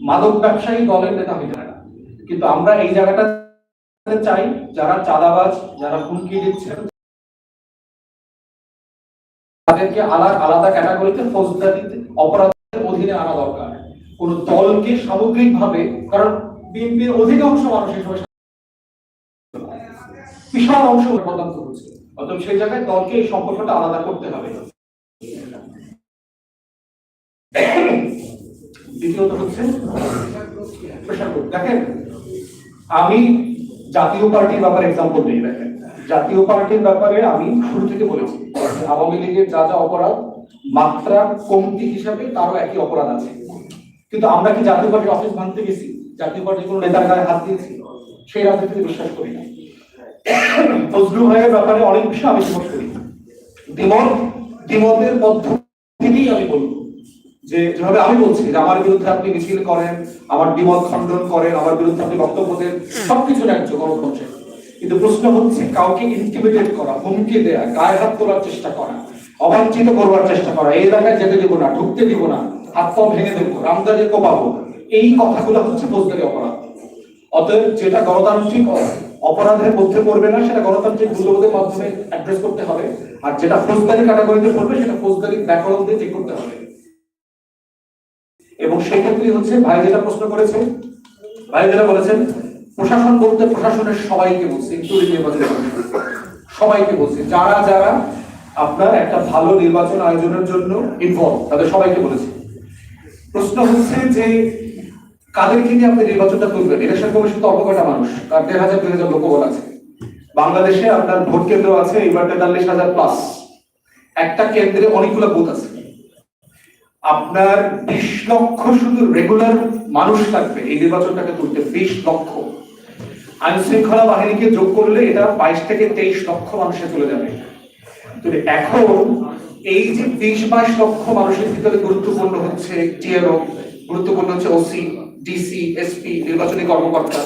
মাদক ব্যবসায়ী দলের নেতা হইতে পারে না। কিন্তু আমরা এই জায়গাটা চাই, যারা চাঁদাবাজ, যারা হুমকি দিচ্ছে, তাদেরকে আলাদা আলাদা ক্যাটাগরিতে ফৌজদারি অপরাধের অধীনে আনা দরকার। কোন দলকে সামগ্রিকভাবে, কারণ বিএনপির অধিকাংশ মানুষ এই বিশাল অংশ হচ্ছে অতএব সেই জায়গায় দলকে এই সম্পর্কটা আলাদা করতে হবে। দ্বিতীয়ত হচ্ছে। দেখেন, আমি জাতীয় পার্টির ব্যাপারে এক্সাম্পল দিই, দেখেন, জাতীয় পার্টির ব্যাপারে আমি শুরু থেকে বলেছি আওয়ামী লীগের যা যা অপরাধ, মাত্রা কমতি হিসাবে তারও একই অপরাধ আছে। কিন্তু আমরা কি জাতীয় পার্টির অফিস ভাঙতে গেছি? জাতীয় পার্টির কোনো নেতার গায়ে হাত দিয়েছি? সেই রাজনীতিতে বিশ্বাস করি না। ফজলু ভাইয়ের ব্যাপারে অনেক বিষয় আমি বিশ্বাস করি। দ্বিমত দ্বিমতের পদ্ধতিতেই আমি বলব। যে যেভাবে আমি বলছি যে আমার বিরুদ্ধে আপনি মিছিল করেন, আমার দ্বিমত খণ্ডন করেন, আমার বিরুদ্ধে আপনি বক্তব্য দেন সবকিছু ন্যায্য গণতন্ত্রে কিন্তু প্রশ্ন হচ্ছে, কাউকে ইন্টিমিডেট করা, হুমকি দেয়া, গায়ে হাত তোলার চেষ্টা করা, অবাঞ্ছিত করবার চেষ্টা করা, এই এলাকায় যেতে দিব না, ঢুকতে দিব না, হাত পা ভেঙে দেবো রামদাজে কোপাবো, এই কথাগুলো হচ্ছে ফৌজদারি অপরাধ। অতএব যেটা গণতান্ত্রিক অপরাধের মধ্যে পড়বে না, সেটা গণতান্ত্রিক মূল্যবোধের মাধ্যমে অ্যাড্রেস করতে হবে। আর যেটা ফৌজদারি ক্যাটাগরিতে পড়বে, সেটা ফৌজদারি ব্যাকরণ দিয়ে চেক করতে হবে। এবং সেক্ষেত্রে হচ্ছে ভাই যেটা প্রশ্ন করেছে, ভাই যেটা বলেছেন, প্রশাসন বলতে প্রশাসনের সবাইকে বলছে ইনক্লুডিং নির্বাচন সবাইকে বলছে, যারা যারা আপনার একটা ভালো নির্বাচন আয়োজনের জন্য ইনভলভ তাদের সবাইকে বলেছে। প্রশ্ন হচ্ছে যে কাদেরকে নিয়ে আপনি নির্বাচনটা তুলবেন? ইলেকশন কমিশন তো অল্প মানুষ তার দেড় হাজার, দুই হাজার লোকবল আছে। বাংলাদেশে আপনার ভোট কেন্দ্র আছে এবার তেতাল্লিশ হাজার প্লাস একটা কেন্দ্রে অনেকগুলো বুথ আছে। আপনার বিশ লক্ষ শুধু রেগুলার মানুষ থাকবে। এই নির্বাচনটাকে তুলতে বিশ লক্ষ। আইন শৃঙ্খলা বাহিনীকে যোগ করলে এটা বাইশ থেকে তেইশ লক্ষ মানুষে চলে যাবে। এখন এই যে বিশ বাইশ লক্ষ মানুষের ভিতরে গুরুত্বপূর্ণ হচ্ছে টিএলও গুরুত্বপূর্ণ হচ্ছে ওসি, ডিসি, এসপি, নির্বাচনী কর্মকর্তা।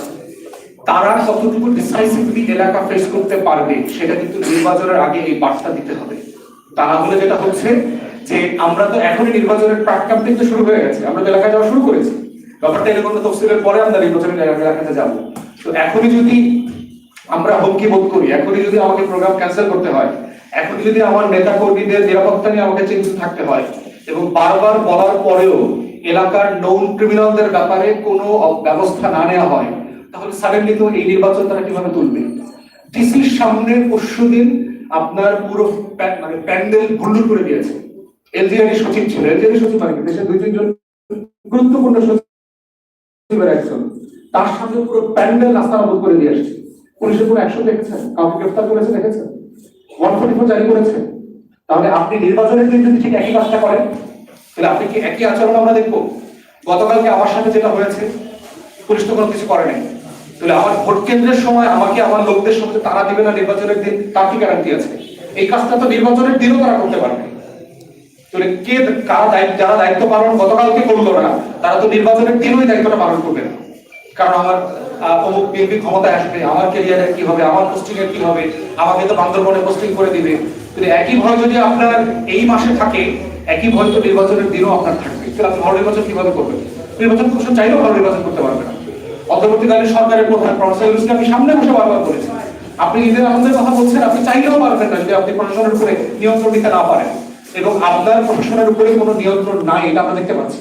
তারা কতটুকু ডিসাইসিভলি এলাকা ফেস করতে পারবে, সেটা কিন্তু নির্বাচনের আগে এই বার্তা দিতে হবে। তা না যেটা হচ্ছে যে আমরা তো এখনই নির্বাচনের প্রাক ক্যাম্পেইন তো শুরু হয়ে গেছে। আমরা তো এলাকায় যাওয়া শুরু করেছি। ব্যাপারটা এরকম তফসিলের পরে আমরা নির্বাচনের এলাকাতে যাব। তো এখনই যদি আমরা হুমকি বোধ করি, এখনই যদি আমাকে প্রোগ্রাম ক্যান্সেল করতে হয়, এখনই যদি আমার নেতা কর্মীদের নিরাপত্তা নিয়ে আমাকে চিন্তিত থাকতে হয় এবং বারবার বলার পরেও এলাকার নন ক্রিমিনালদের ব্যাপারে কোনো ব্যবস্থা না নেওয়া হয়, তাহলে সাডেনলি তো এই নির্বাচন তারা কীভাবে তুলবে? ডিসির সামনে পরশু দিন আপনার পুরো মানে প্যান্ডেল ভুল্লুর করে দিয়েছে। এলজিআরই সচিব ছিল এলজিআরই সচিব মানে কি? দেশের দুই তিনজন গুরুত্বপূর্ণ সচিবের একজন। তার সামনে পুরো প্যান্ডেল নাস্তানাবুদ করে দিয়ে আসছে। পুলিশের কোনো অ্যাকশন দেখেছেন? কাউকে গ্রেফতার করেছে দেখেছেন? ওয়ান ফোর্টি ফোর জারি করেছে? তাহলে আপনি নির্বাচনের দিন যদি ঠিক একই কাজটা করেন, তাহলে আপনি কি একই আচরণ আমরা দেখব? গতকালকে আমার সাথে যেটা হয়েছে, পুলিশ তো কোনো কিছু করে নাই। তাহলে আমার ভোট কেন্দ্রের সময় আমাকে আমার লোকদের সঙ্গে তারা দিবে না নির্বাচনের দিন, তার কি গ্যারান্টি আছে? এই কাজটা তো নির্বাচনের দিনও তারা করতে পারবে। তাহলে কে কারা দায়িত্ব, যারা দায়িত্ব পালন গতকালকে করল না, তারা তো নির্বাচনের দিনই দায়িত্বটা পালন করবে কারণ আমার অমুক বিএনপি আসবে, আমার কি হবে, আমার পোস্টিং কি হবে, আমাকে তো বান্দরবনে পোস্টিং করে দিবে। কিন্তু একই ভয় যদি আপনার এই মাসে থাকে, একই ভয় তো নির্বাচনের দিনও আপনার থাকবে। তাহলে আপনি ভালো নির্বাচন কীভাবে করবেন? নির্বাচন কমিশন চাইলেও ভালো নির্বাচন করতে পারবে না। অন্তর্বর্তীকালীন সরকারের প্রধান প্রফেসর আমি সামনে বসে বারবার বলেছি আপনি ঈদের আনন্দের কথা বলছেন, আপনি চাইলেও পারবেন না যদি আপনি প্রশাসনের উপরে নিয়ন্ত্রণ দিতে না পারেন। এবং আপনার প্রশাসনের উপরে কোনো নিয়ন্ত্রণ নাই, এটা আমরা দেখতে পাচ্ছি।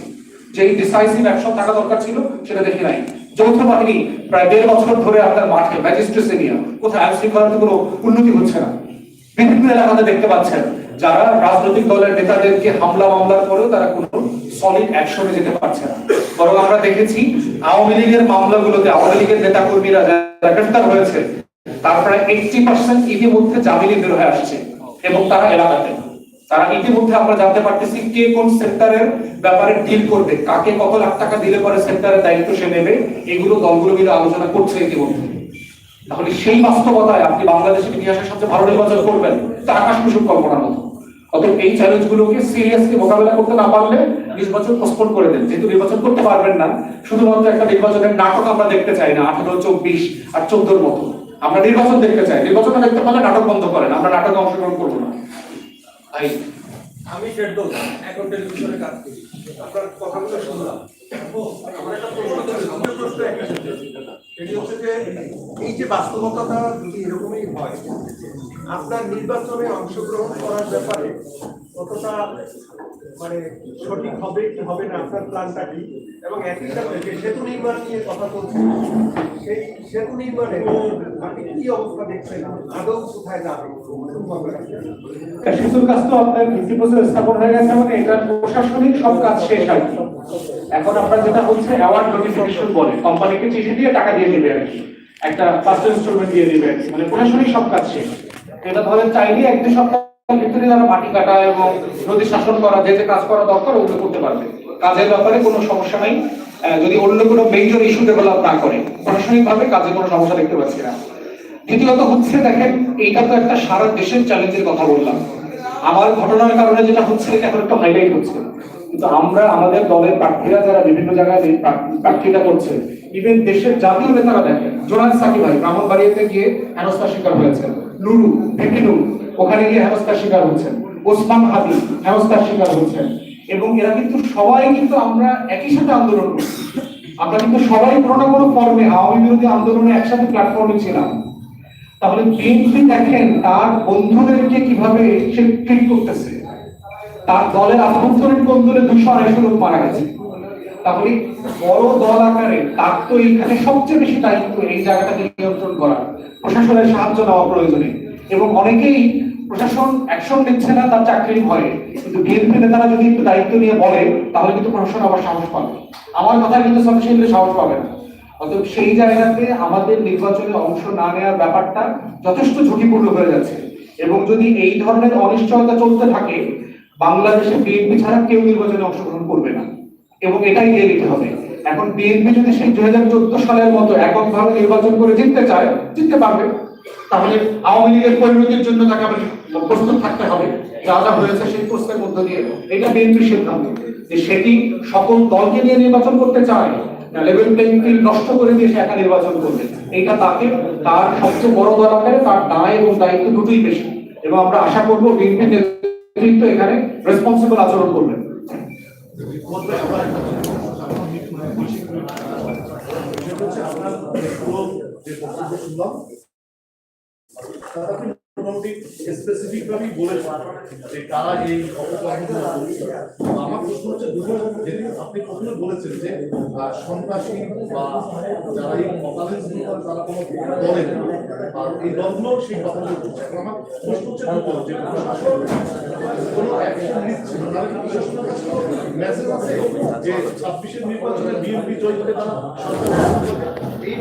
যে ডিসাইসিভ অ্যাকশন থাকা দরকার ছিল, সেটা দেখি নাই। যৌথ বাহিনী প্রায় দেড় বছর ধরে আপনার মাঠে ম্যাজিস্ট্রেসে নিয়ে কোথায় আইন শৃঙ্খলাতে কোনো উন্নতি হচ্ছে না। বিভিন্ন এলাকাতে দেখতে পাচ্ছেন, যারা রাজনৈতিক দলের নেতাদেরকে হামলা মামলার পরেও তারা কোনো সলিড অ্যাকশনে যেতে পারছে না। বরং আমরা দেখেছি, আওয়ামী লীগের মামলাগুলোতে আওয়ামী লীগের নেতা কর্মীরা যারা গ্রেফতার হয়েছে, তার প্রায় এইটি পার্সেন্ট ইতিমধ্যে জামিনে বের হয়ে আসছে, এবং তারা এলাকাতে। তারা ইতিমধ্যে আমরা জানতে পারতেছি কে কোন সেক্টরের ব্যাপারে ডিল করবে, কাকে কত লাখ টাকা দিলে পরে সেক্টরের দায়িত্ব সে নেবে, এগুলো দলগুলো মিলে আলোচনা করছে ইতিমধ্যে। তাহলে সেই বাস্তবতায় আপনি বাংলাদেশের ইতিহাসের সবচেয়ে ভালো নির্বাচন করবেন, তা আকাশ কুসুম কল্পনার মতো। অতএব এই চ্যালেঞ্জগুলোকে সিরিয়াসলি মোকাবেলা করতে না পারলে নির্বাচন পোস্টপোন করে দেন। যেহেতু নির্বাচন করতে পারবেন না, শুধুমাত্র একটা নির্বাচনের নাটক আমরা দেখতে চাই না, আঠারো, চব্বিশ আর চোদ্দোর মতো। আমরা নির্বাচন দেখতে চাই। নির্বাচন দেখতে পারলে নাটক বন্ধ করেন, আমরা নাটকে অংশগ্রহণ করব না। ভাই, আমি ফেরদৌস এখন টেলিভিশনে কাজ করি। আপনার কথাগুলো শুনলাম। আমার হচ্ছে যে, এই যে বাস্তবতাটা এরকমই হয়, আপনার নির্বাচনে অংশগ্রহণ করার ব্যাপারে কতটা মানে সঠিক হবে কি হবে না, আপনার প্ল্যানটা কি? এবং একই সাথে সেতু নির্মাণ নিয়ে কথা বলছি। সেই সেতু নির্মাণে আপনি কি অবস্থা দেখছেন? আদৌ কোথায় যাবে? সেতুর কাজ তো আপনার স্থাপন হয়ে গেছে মানে এটার প্রশাসনিক সব কাজ শেষ এখন আপনার যেটা হচ্ছে অ্যাওয়ার্ড নোটিফিকেশন বলে, কোম্পানিকে চিঠি দিয়ে টাকা দিয়ে দিবে আর কি। একটা ফার্স্ট ইনস্টলমেন্ট দিয়ে দিবে। মানে প্রশাসনিক সব কাজ শেষ। এটা ধরেন চাইলে এক দুই সপ্তাহের ভিতরে মাটি কাটা এবং নদী শাসন করা, যে যে কাজ করা দরকার, ওগুলো করতে পারবে। কাজের ব্যাপারে কোনো সমস্যা নাই। যদি অন্য কোনো মেজর ইস্যু ডেভেলপ না করে প্রশাসনিক ভাবে কাজে কোনো সমস্যা দেখতে পাচ্ছি না। দ্বিতীয়ত হচ্ছে, দেখেন, এইটা তো একটা সারা দেশের চ্যালেঞ্জের কথা বললাম। আমার ঘটনার কারণে যেটা হচ্ছে এখন একটু হাইলাইট হচ্ছে। কিন্তু আমরা, আমাদের দলের প্রার্থীরা যারা বিভিন্ন জায়গায় এই প্রার্থ- প্রার্থিতা করছে ইভেন দেশের জাতীয় নেতারা দেখেন জোনাল সাকিব ভাই, ব্রাহ্মণবাড়িয়াতে গিয়ে হেনস্থার শিকার হয়েছেন। নুরু ভিকিনু ওখানে গিয়ে হেনস্থার শিকার হচ্ছেন। ওসমান হাদি, হেনস্থার শিকার হচ্ছেন। এবং এরা কিন্তু সবাই কিন্তু আমরা একই সাথে আন্দোলন করছি। আমরা কিন্তু সবাই কোনো না কোনো ফর্মে আওয়ামী বিরোধী আন্দোলনে একসাথে প্ল্যাটফর্মে ছিলাম। তাহলে বিএনপি দেখেন তার বন্ধুদেরকে কীভাবে সে ট্রিট করতেছে, তার দলের আভ্যন্তরীণ বন্ধুরে দুশো আড়াইশো লোক মারা গেছে। তাহলে বড় দল আকারে তার তো এইখানে সবচেয়ে বেশি দায়িত্ব এই জায়গাটাকে নিয়ন্ত্রণ করা প্রশাসনের সাহায্য নেওয়া প্রয়োজনে। এবং অনেকেই প্রশাসন অ্যাকশন নিচ্ছে না, তার চাকরির ভয়ে। কিন্তু বিএনপি নেতারা যদি একটু দায়িত্ব নিয়ে বলে, তাহলে কিন্তু প্রশাসন আবার সাহস পাবে। আমার কথা কিন্তু সাফিসিয়েন্টলি সাহস পাবে না। অতএব সেই জায়গাতে আমাদের নির্বাচনে অংশ না নেওয়ার ব্যাপারটা যথেষ্ট ঝুঁকিপূর্ণ হয়ে যাচ্ছে। এবং যদি এই ধরনের অনিশ্চয়তা চলতে থাকে, বাংলাদেশে বিএনপি ছাড়া কেউ নির্বাচনে অংশগ্রহণ করবে না। এবং এটাই রিয়েলিটি হবে। এখন বিএনপি যদি সেই দুই হাজার চোদ্দ সালের মতো এককভাবে নির্বাচন করে জিততে চায়, জিততে পারবে। তাহলে আওয়ামী লীগের পরিণতির জন্য তাকে আবার প্রস্তুত থাকতে হবে। যা যা হয়েছে সেই প্রশ্নের মধ্য দিয়ে। এটা বিএনপির সিদ্ধান্ত। যে সেটি সকল দলকে নিয়ে নির্বাচন করতে চায় লেভেল প্লেইং ফিল্ড নষ্ট করে দিয়ে সে একা নির্বাচন করবে। তাকে তার সবচেয়ে বড় তার দায় এবং দায়িত্ব দুটোই বেশি। এবং আমরা আশা করব বিএনপি নেতৃত্ব এখানে রেসপন্সিবল আচরণ শুনলাম তার মোটামুটি স্পেসিফিক বলেছেন যে কারা এই তো আমার প্রশ্ন হচ্ছে, দুটো যেটি আপনি প্রথমে বলেছেন যে সন্ত্রাসী বা যারা এই অকালেন্স তারা কোনো দলের আর এই দলগুলো সেই করছে এখন আমার প্রশ্ন হচ্ছে দুটো, যে প্রশাসন কোনো অ্যাকশন নিচ্ছে না তাহলে প্রশাসনের মেসেজ আছে যে ছাব্বিশের নির্বাচনে বিএনপি জয় করে তারা? এই